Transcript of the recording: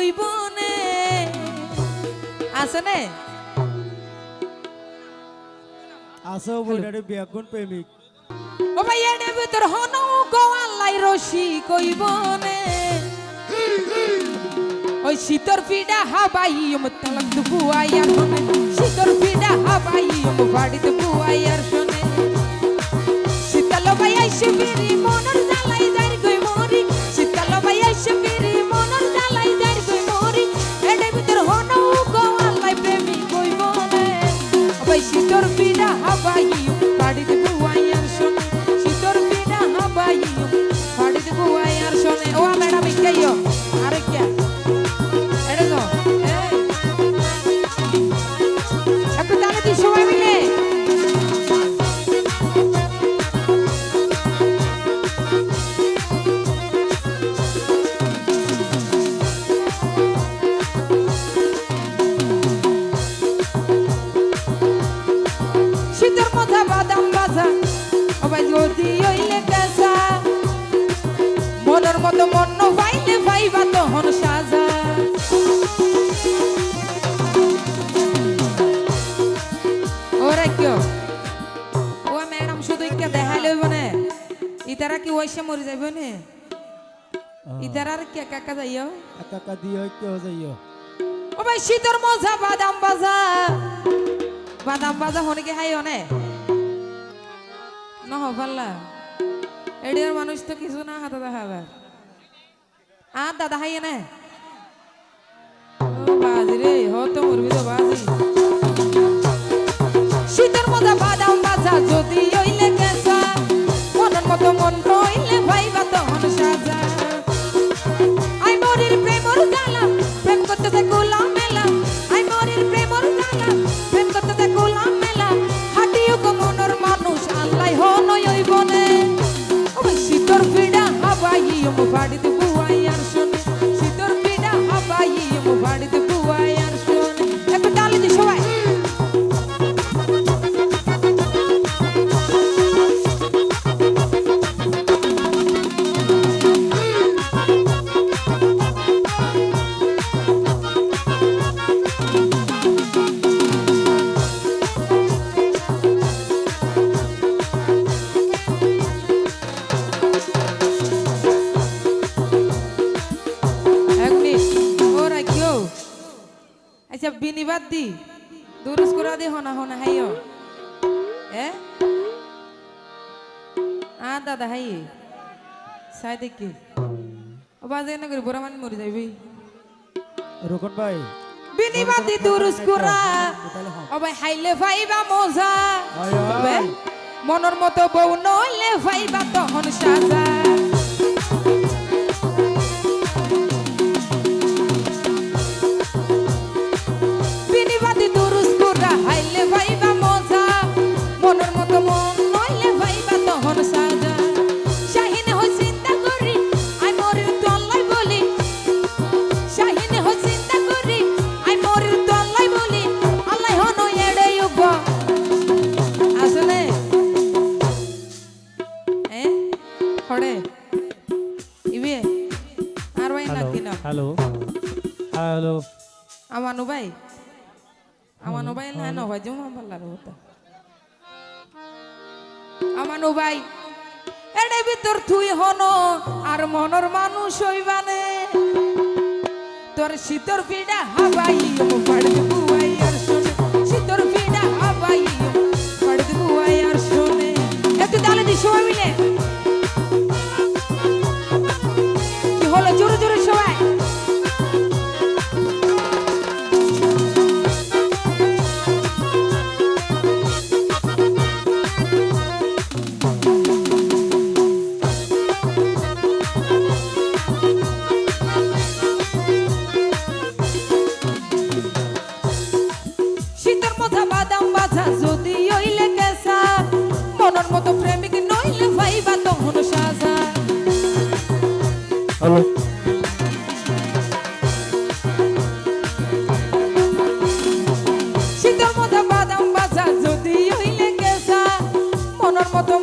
কইব নে? আছে নে আসো বইটারে বিয়াগুন প্রেমিক? ও ভাই এনে ভিতর হন গোয়ালাই রশি কইব নে। ওই শীতর পিডা হাবাই তালাক শোনে। শীতর পিডা হাবাই শোনে। শীতল ভাই আইসে ভাই শীতর পিডা পাইলে পাইবা তখন সাজা। ওরা কেউ ও ম্যাডাম শুধু ইকে দেখাই লইব না। ইতারা কি ওইসে মরে যাইব না? ইতারার কে কাকা যাইও? দিয়ে কেউ যাইও। ও ভাই শীতের মজা বাদাম বাজা বাদাম বাজা হনে কি হাই অনে নহ পাল্লা। এডিয়ার মানুষ তো কিছু না হাতে দেখাবার আর দাদা হাই এনে ও বাজি রে হতো মরবি তো বাজি আচ্ছা বিনিবাদ দি। দুরুস করা দি হনা হনা হাইও এ? আ দাদা হাই সাই দেখি। ও বাজে না করে বুড়া মান মরে যাইবি। রোকন ভাই। বিনিবাদ দি দুরুস করা। ও ভাই হাইলে ভাইবা মজা। মনের মতো বউ নইলে ভাইবা তখন সাজা। না কিনা হ্যালো হ্যালো আমানু ভাই আমানু ভাই না না ভাই জমা ভালো লাগে হতো আমানু ভাই এডে ভিতর তুই হন আর মনর মানুষ হইবানে। তোর শীতর পিডা হাবাই বাদাম বাজা যদি ওইলে কেসা মনের মতো প্রেমিক নইলে ভাইবা তখন সাজা। হ্যালো শীতের মধ্যে বাদাম বাজা যদি হইলে কেসা মনের মতো